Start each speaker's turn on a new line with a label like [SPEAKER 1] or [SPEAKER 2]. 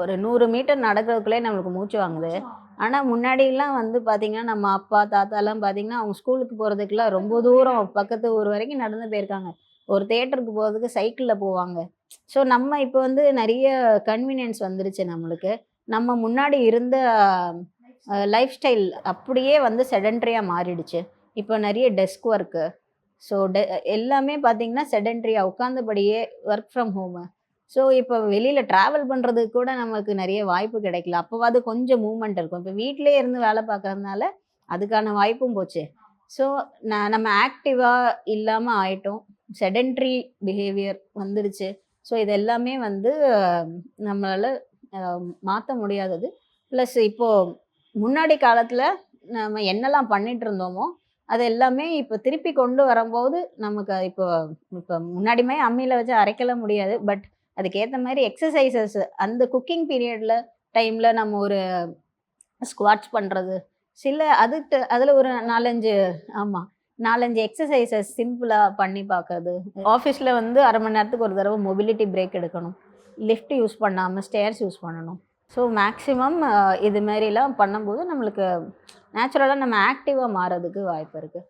[SPEAKER 1] ஒரு நூறு மீட்டர் நடக்கிறதுக்குள்ளே நம்மளுக்கு மூச்சு வாங்குது. ஆனால் முன்னாடிலாம் வந்து பார்த்திங்கன்னா நம்ம அப்பா தாத்தாலாம் பார்த்திங்கன்னா அவங்க ஸ்கூலுக்கு போகிறதுக்குலாம் ரொம்ப தூரம் பக்கத்து ஊர் வரைக்கும் நடந்து போயிருக்காங்க. ஒரு தேட்டருக்கு போகிறதுக்கு சைக்கிளில் போவாங்க. ஸோ நம்ம இப்போ வந்து நிறைய கன்வீனியன்ஸ் வந்துருச்சு நம்மளுக்கு. நம்ம முன்னாடி இருந்த லைஃப் ஸ்டைல் அப்படியே வந்து செடன்ட்ரியாக மாறிடுச்சு. இப்போ நிறைய டெஸ்க் ஒர்க்கு ஸோ டெ எல்லாமே பார்த்தீங்கன்னா செடன்ட்ரியாக உட்காந்தபடியே ஒர்க் ஃப்ரம் ஹோமு ஸோ இப்போ வெளியில் ட்ராவல் பண்ணுறதுக்கு கூட நமக்கு நிறைய வாய்ப்பு கிடைக்கல. அப்போவாது கொஞ்சம் மூமெண்ட் இருக்கும். இப்போ வீட்டிலே இருந்து வேலை பார்க்கறதுனால அதுக்கான வாய்ப்பும் போச்சு. ஸோ நான் நம்ம ஆக்டிவாக இல்லாமல் ஆயிட்டோம். செடென்ட்ரி பிஹேவியர் வந்துடுச்சு ஸோ இது எல்லாமே வந்து நம்மளால் மாற்ற முடியாதது. ப்ளஸ் இப்போது முன்னாடி காலத்தில் நம்ம என்னெல்லாம் பண்ணிட்டு இருந்தோமோ அது எல்லாமே இப்போ திருப்பி கொண்டு வரும்போது நமக்கு இப்போ இப்போ முன்னாடிமே அம்மியில் வச்சு அரைக்கலாம் முடியாது. பட் அதுக்கேற்ற மாதிரி எக்ஸசைசஸ் அந்த குக்கிங் பீரியடில் டைமில் நம்ம ஒரு ஸ்குவாட்ஸ் பண்ணுறது சில அது அதில் ஒரு நாலஞ்சு ஆமாம் நாலஞ்சு எக்ஸசைசஸ் சிம்பிளாக பண்ணி பார்க்கறது ஆஃபீஸில் வந்து அரை மணி நேரத்துக்கு ஒரு தடவை மொபிலிட்டி பிரேக் எடுக்கணும். லிஃப்ட் யூஸ் பண்ணாமல் ஸ்டேர்ஸ் யூஸ் பண்ணணும். ஸோ மேக்ஸிமம் இது மாரிலாம் பண்ணும்போது நம்மளுக்கு நேச்சுரலாக நம்ம ஆக்டிவாக மாறதுக்கு வாய்ப்பு இருக்குது